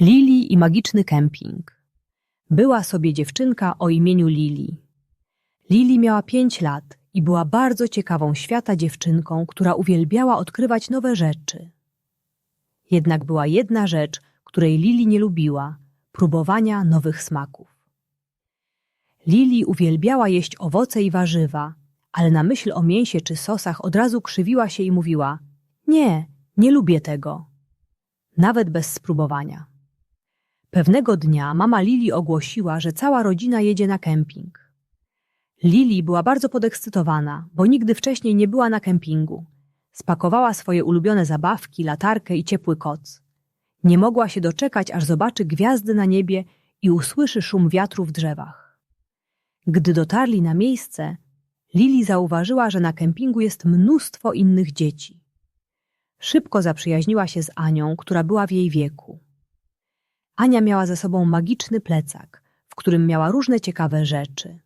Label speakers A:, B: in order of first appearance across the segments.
A: Lili i magiczny kemping. Była sobie dziewczynka o imieniu Lili. Lili miała pięć lat i była bardzo ciekawą świata dziewczynką, która uwielbiała odkrywać nowe rzeczy. Jednak była jedna rzecz, której Lili nie lubiła próbowania nowych smaków. Lili uwielbiała jeść owoce i warzywa, ale na myśl o mięsie czy sosach od razu krzywiła się i mówiła: Nie, nie lubię tego. Nawet bez spróbowania. Pewnego dnia mama Lili ogłosiła, że cała rodzina jedzie na kemping. Lili była bardzo podekscytowana, bo nigdy wcześniej nie była na kempingu. Spakowała swoje ulubione zabawki, latarkę i ciepły koc. Nie mogła się doczekać, aż zobaczy gwiazdy na niebie i usłyszy szum wiatru w drzewach. Gdy dotarli na miejsce, Lili zauważyła, że na kempingu jest mnóstwo innych dzieci. Szybko zaprzyjaźniła się z Anią, która była w jej wieku. Ania miała ze sobą magiczny plecak, w którym miała różne ciekawe rzeczy.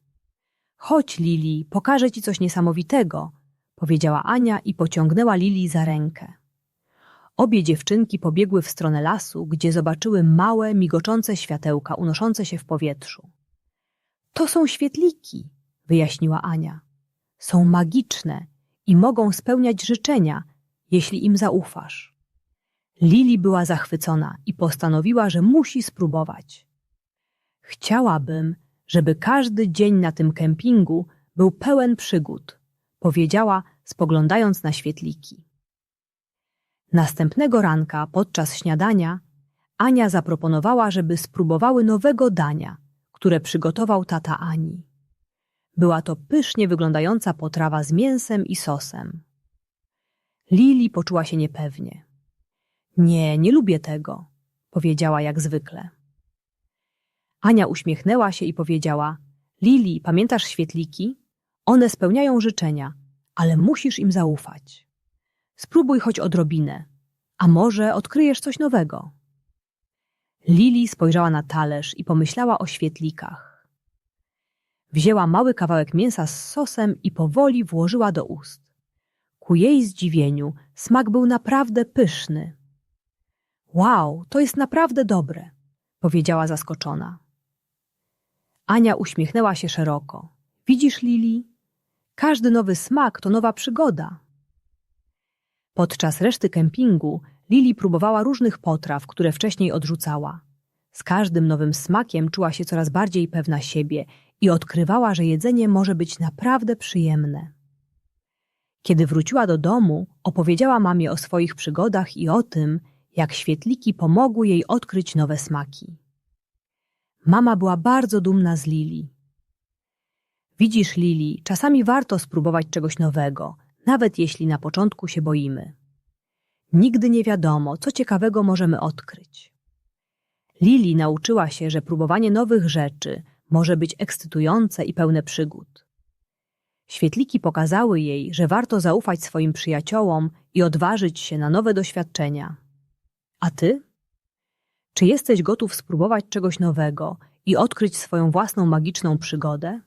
A: Chodź, Lili, pokażę ci coś niesamowitego, powiedziała Ania i pociągnęła Lili za rękę. Obie dziewczynki pobiegły w stronę lasu, gdzie zobaczyły małe, migoczące światełka unoszące się w powietrzu. To są świetliki, wyjaśniła Ania. Są magiczne i mogą spełniać życzenia, jeśli im zaufasz. Lili była zachwycona i postanowiła, że musi spróbować. Chciałabym, żeby każdy dzień na tym kempingu był pełen przygód, powiedziała, spoglądając na świetliki. Następnego ranka, podczas śniadania, Ania zaproponowała, żeby spróbowały nowego dania, które przygotował tata Ani. Była to pysznie wyglądająca potrawa z mięsem i sosem. Lili poczuła się niepewnie. Nie, nie lubię tego, powiedziała jak zwykle. Ania uśmiechnęła się i powiedziała: Lili, pamiętasz świetliki? One spełniają życzenia, ale musisz im zaufać. Spróbuj choć odrobinę, a może odkryjesz coś nowego. Lili spojrzała na talerz i pomyślała o świetlikach. Wzięła mały kawałek mięsa z sosem i powoli włożyła do ust. Ku jej zdziwieniu smak był naprawdę pyszny. Wow, to jest naprawdę dobre, powiedziała zaskoczona. Ania uśmiechnęła się szeroko. Widzisz, Lili? Każdy nowy smak to nowa przygoda. Podczas reszty kempingu Lili próbowała różnych potraw, które wcześniej odrzucała. Z każdym nowym smakiem czuła się coraz bardziej pewna siebie i odkrywała, że jedzenie może być naprawdę przyjemne. Kiedy wróciła do domu, opowiedziała mamie o swoich przygodach i o tym, jak świetliki pomogły jej odkryć nowe smaki. Mama była bardzo dumna z Lili. Widzisz, Lili, czasami warto spróbować czegoś nowego, nawet jeśli na początku się boimy. Nigdy nie wiadomo, co ciekawego możemy odkryć. Lili nauczyła się, że próbowanie nowych rzeczy może być ekscytujące i pełne przygód. Świetliki pokazały jej, że warto zaufać swoim przyjaciołom i odważyć się na nowe doświadczenia. A ty? Czy jesteś gotów spróbować czegoś nowego i odkryć swoją własną magiczną przygodę?